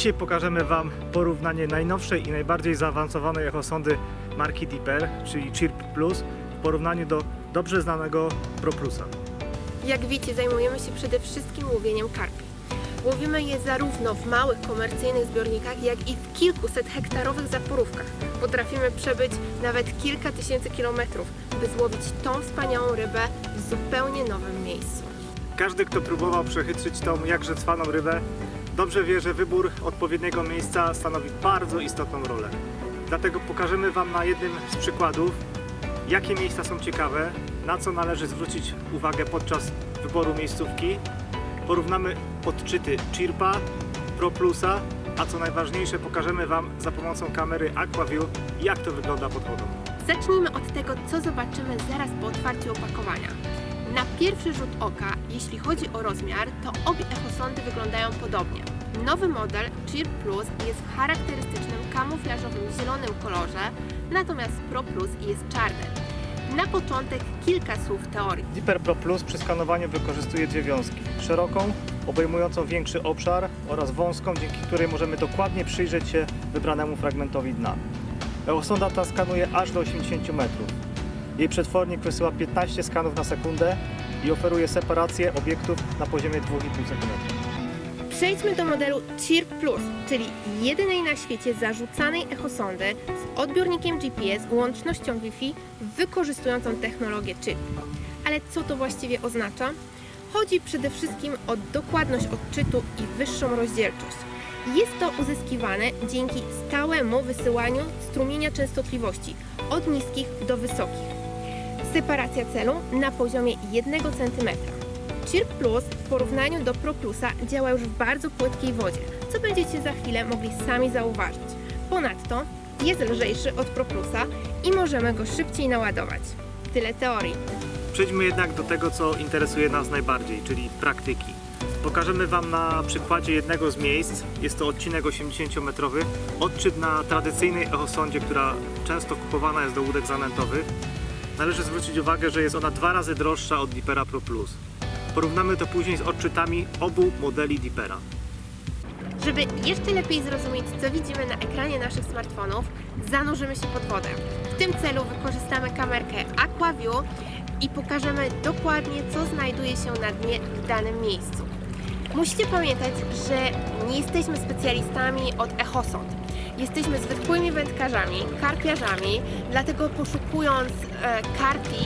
Dzisiaj pokażemy Wam porównanie najnowszej i najbardziej zaawansowanej echosondy marki Deeper, czyli Chirp Plus, w porównaniu do dobrze znanego Pro Plusa. Jak wiecie, zajmujemy się przede wszystkim łowieniem karpi. Łowimy je zarówno w małych komercyjnych zbiornikach, jak i w kilkuset hektarowych zaporówkach. Potrafimy przebyć nawet kilka tysięcy kilometrów, by złowić tą wspaniałą rybę w zupełnie nowym miejscu. Każdy, kto próbował przechytrzyć tą jakże cwaną rybę, dobrze wie, że wybór odpowiedniego miejsca stanowi bardzo istotną rolę. Dlatego pokażemy Wam na jednym z przykładów, jakie miejsca są ciekawe, na co należy zwrócić uwagę podczas wyboru miejscówki. Porównamy odczyty Chirpa, Pro Plusa, a co najważniejsze pokażemy Wam za pomocą kamery AquaView, jak to wygląda pod wodą. Zacznijmy od tego, co zobaczymy zaraz po otwarciu opakowania. Na pierwszy rzut oka, jeśli chodzi o rozmiar, to obie echosondy wyglądają podobnie. Nowy model Cheer Plus jest w charakterystycznym kamuflażowym zielonym kolorze, natomiast Pro Plus jest czarny. Na początek kilka słów teorii. Deeper Pro Plus przy skanowaniu wykorzystuje dwie wiązki. Szeroką, obejmującą większy obszar oraz wąską, dzięki której możemy dokładnie przyjrzeć się wybranemu fragmentowi dna. Eosonda ta skanuje aż do 80 metrów. Jej przetwornik wysyła 15 skanów na sekundę i oferuje separację obiektów na poziomie 2,5 cm. Przejdźmy do modelu Cheer Plus, czyli jedynej na świecie zarzucanej echosondy z odbiornikiem GPS, łącznością Wi-Fi, wykorzystującą technologię chip. Ale co to właściwie oznacza? Chodzi przede wszystkim o dokładność odczytu i wyższą rozdzielczość. Jest to uzyskiwane dzięki stałemu wysyłaniu strumienia częstotliwości od niskich do wysokich. Separacja celu na poziomie 1 cm. Chirp Plus w porównaniu do Pro Plusa działa już w bardzo płytkiej wodzie, co będziecie za chwilę mogli sami zauważyć. Ponadto jest lżejszy od Pro Plusa i możemy go szybciej naładować. Tyle teorii. Przejdźmy jednak do tego, co interesuje nas najbardziej, czyli praktyki. Pokażemy Wam na przykładzie jednego z miejsc, jest to odcinek 80-metrowy, odczyt na tradycyjnej echosondzie, która często kupowana jest do łódek zanętowych. Należy zwrócić uwagę, że jest ona dwa razy droższa od Deepera Pro Plus. Porównamy to później z odczytami obu modeli Deepera. Żeby jeszcze lepiej zrozumieć, co widzimy na ekranie naszych smartfonów, zanurzymy się pod wodę. W tym celu wykorzystamy kamerkę AquaView i pokażemy dokładnie, co znajduje się na dnie w danym miejscu. Musicie pamiętać, że nie jesteśmy specjalistami od echosond. Jesteśmy zwykłymi wędkarzami, karpiarzami, dlatego poszukując e, karpi,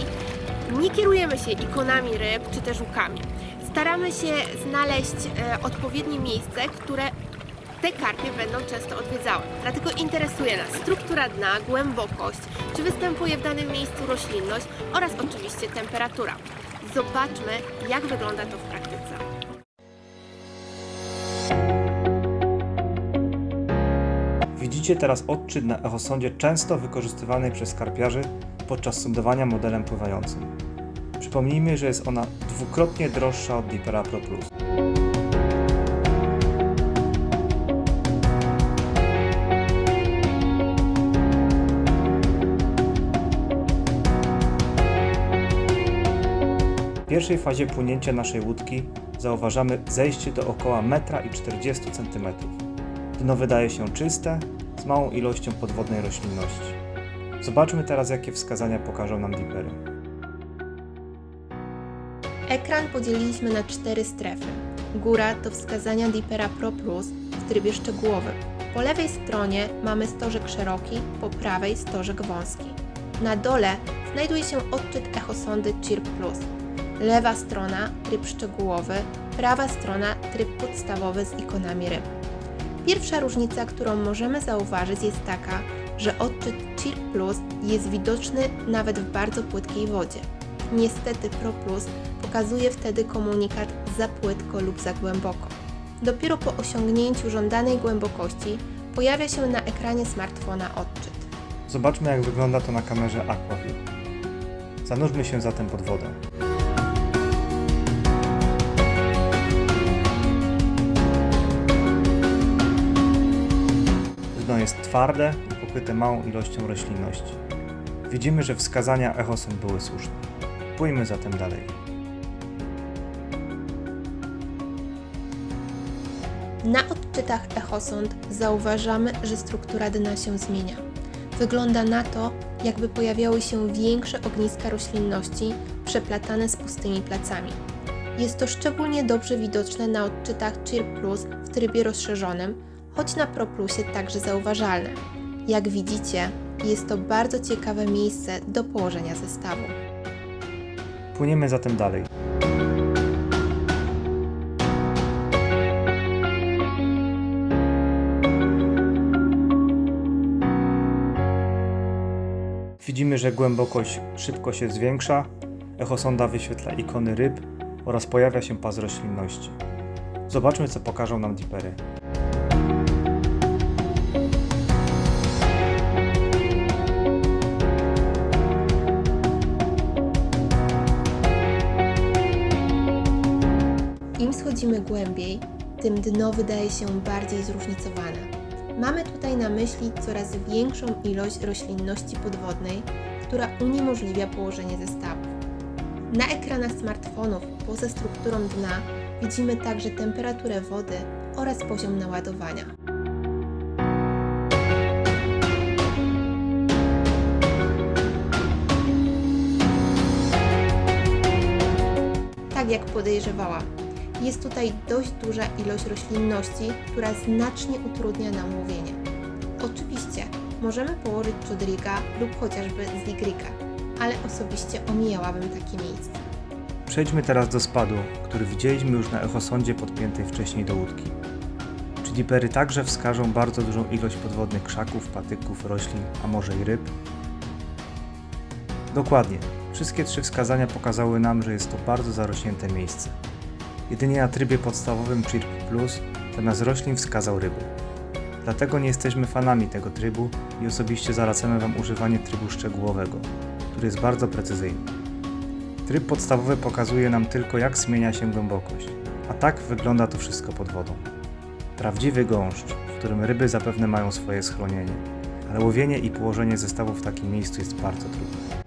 nie kierujemy się ikonami ryb czy też łukami. Staramy się znaleźć e, odpowiednie miejsce, które te karpie będą często odwiedzały. Dlatego interesuje nas struktura dna, głębokość, czy występuje w danym miejscu roślinność oraz oczywiście temperatura. Zobaczmy, jak wygląda to w praktyce. Widzicie teraz odczyt na echosondzie często wykorzystywanej przez karpiarzy podczas sądowania modelem pływającym. Przypomnijmy, że jest ona dwukrotnie droższa od Deepera Pro Plus. W pierwszej fazie płynięcia naszej łódki zauważamy zejście do około 1,40 cm. Dno wydaje się czyste, małą ilością podwodnej roślinności. Zobaczmy teraz, jakie wskazania pokażą nam Deepery. Ekran podzieliliśmy na cztery strefy. Góra to wskazania Deepera Pro Plus w trybie szczegółowym. Po lewej stronie mamy stożek szeroki, po prawej stożek wąski. Na dole znajduje się odczyt echosondy Chirp Plus. Lewa strona tryb szczegółowy, prawa strona tryb podstawowy z ikonami ryb. Pierwsza różnica, którą możemy zauważyć jest taka, że odczyt Chirp Plus jest widoczny nawet w bardzo płytkiej wodzie. Niestety Pro Plus pokazuje wtedy komunikat za płytko lub za głęboko. Dopiero po osiągnięciu żądanej głębokości pojawia się na ekranie smartfona odczyt. Zobaczmy, jak wygląda to na kamerze AquaView. Zanurzmy się zatem pod wodę. Jest twarde i pokryte małą ilością roślinności. Widzimy, że wskazania echosond były słuszne. Płyjmy zatem dalej. Na odczytach echosond zauważamy, że struktura dna się zmienia. Wygląda na to, jakby pojawiały się większe ogniska roślinności przeplatane z pustymi placami. Jest to szczególnie dobrze widoczne na odczytach Chirp Plus w trybie rozszerzonym, choć na Pro Plusie także zauważalne. Jak widzicie, jest to bardzo ciekawe miejsce do położenia zestawu. Płyniemy zatem dalej. Widzimy, że głębokość szybko się zwiększa, echosonda wyświetla ikony ryb oraz pojawia się pas roślinności. Zobaczmy, co pokażą nam dipery. Im schodzimy głębiej, tym dno wydaje się bardziej zróżnicowane. Mamy tutaj na myśli coraz większą ilość roślinności podwodnej, która uniemożliwia położenie zestawów. Na ekranach smartfonów poza strukturą dna widzimy także temperaturę wody oraz poziom naładowania. Tak jak podejrzewałam, jest tutaj dość duża ilość roślinności, która znacznie utrudnia nam łowienie. Oczywiście możemy położyć czudrika lub chociażby zigryka, ale osobiście omijałabym takie miejsce. Przejdźmy teraz do spadu, który widzieliśmy już na echosondzie podpiętej wcześniej do łódki. Czy dipery także wskażą bardzo dużą ilość podwodnych krzaków, patyków, roślin, a może i ryb? Dokładnie. Wszystkie trzy wskazania pokazały nam, że jest to bardzo zarośnięte miejsce. Jedynie na trybie podstawowym Chirp Plus zamiast roślin wskazał ryby. Dlatego nie jesteśmy fanami tego trybu i osobiście zalecamy Wam używanie trybu szczegółowego, który jest bardzo precyzyjny. Tryb podstawowy pokazuje nam tylko jak zmienia się głębokość, a tak wygląda to wszystko pod wodą. Prawdziwy gąszcz, w którym ryby zapewne mają swoje schronienie, ale łowienie i położenie zestawu w takim miejscu jest bardzo trudne.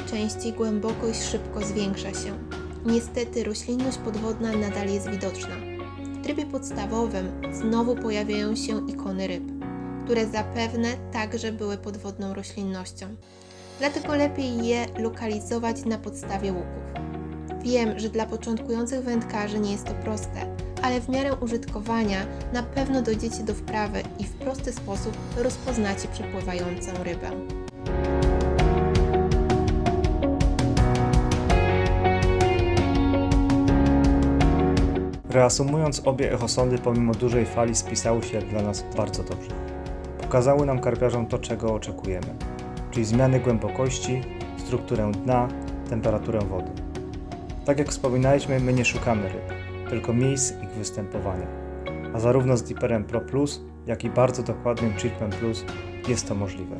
Części głębokość szybko zwiększa się. Niestety roślinność podwodna nadal jest widoczna. W trybie podstawowym znowu pojawiają się ikony ryb, które zapewne także były podwodną roślinnością. Dlatego lepiej je lokalizować na podstawie łuków. Wiem, że dla początkujących wędkarzy nie jest to proste, ale w miarę użytkowania na pewno dojdziecie do wprawy i w prosty sposób rozpoznacie przepływającą rybę. Reasumując, obie echosondy pomimo dużej fali spisały się dla nas bardzo dobrze. Pokazały nam karpiarzom to, czego oczekujemy, czyli zmiany głębokości, strukturę dna, temperaturę wody. Tak jak wspominaliśmy, my nie szukamy ryb, tylko miejsc ich występowania. A zarówno z Deeperem Pro Plus, jak i bardzo dokładnym Chirpem Plus jest to możliwe.